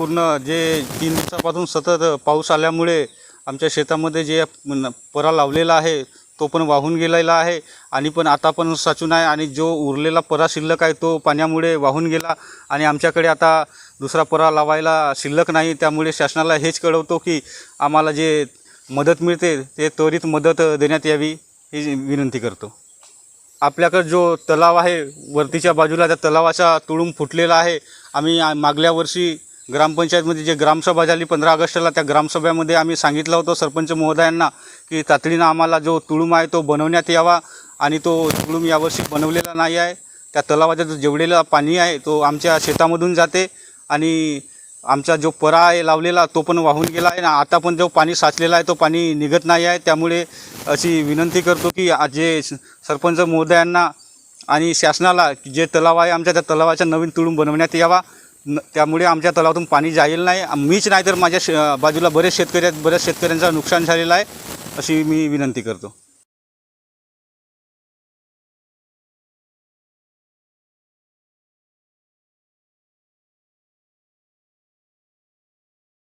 पूर्ण जे तीन दिवसापासून सतत पाऊस आल्यामुळे आमच्या शेतामध्ये जे परा लावलेला आहे तो पण वाहून गेलेला आहे. आणि पण आता पण साचून आहे आणि जो उरलेला परा शिल्लक आहे तो पाण्यामुळे वाहून गेला. आणि आमच्याकडे आता दुसरा परा लावायला शिल्लक नाही त्यामुळे शासनाला हेच कळवतो की आम्हाला जे मदत मिळते ते त्वरित मदत देण्यात यावी ही विनंती करतो. आपल्याकडं जो तलाव आहे वरतीच्या बाजूला त्या तलावाचा तुळूम फुटलेला आहे. आम्ही मागल्या वर्षी ग्रामपंचायतमध्ये जे ग्रामसभा झाली पंधरा ऑगस्टला त्या ग्रामसभेमध्ये आम्ही सांगितलं होतं सरपंच महोदयांना की तातडीनं आम्हाला जो तुळूम आहे तो बनवण्यात यावा आणि तो तुळूम यावर्षी बनवलेला नाही आहे. त्या तलावाचा जो जेवढेला पाणी आहे तो आमच्या शेतामधून जाते आणि आमचा जो परा आहे लावलेला तो पण वाहून गेला आहे. ना आता पण जो पाणी साचलेला आहे तो पाणी निघत नाही आहे. त्यामुळे अशी विनंती करतो की जे सरपंच महोदयांना आणि शासनाला जे तलाव आहे आमच्या त्या तलावाचा नवीन तुळूम बनवण्यात यावा. न त्यामुळे आमच्या तलावातून पाणी जाईल नाही. मीच नाही तर माझ्या शे बाजूला बरेच शेतकरी आहेत बऱ्याच शेतकऱ्यांचं नुकसान झालेलं आहे अशी मी विनंती करतो.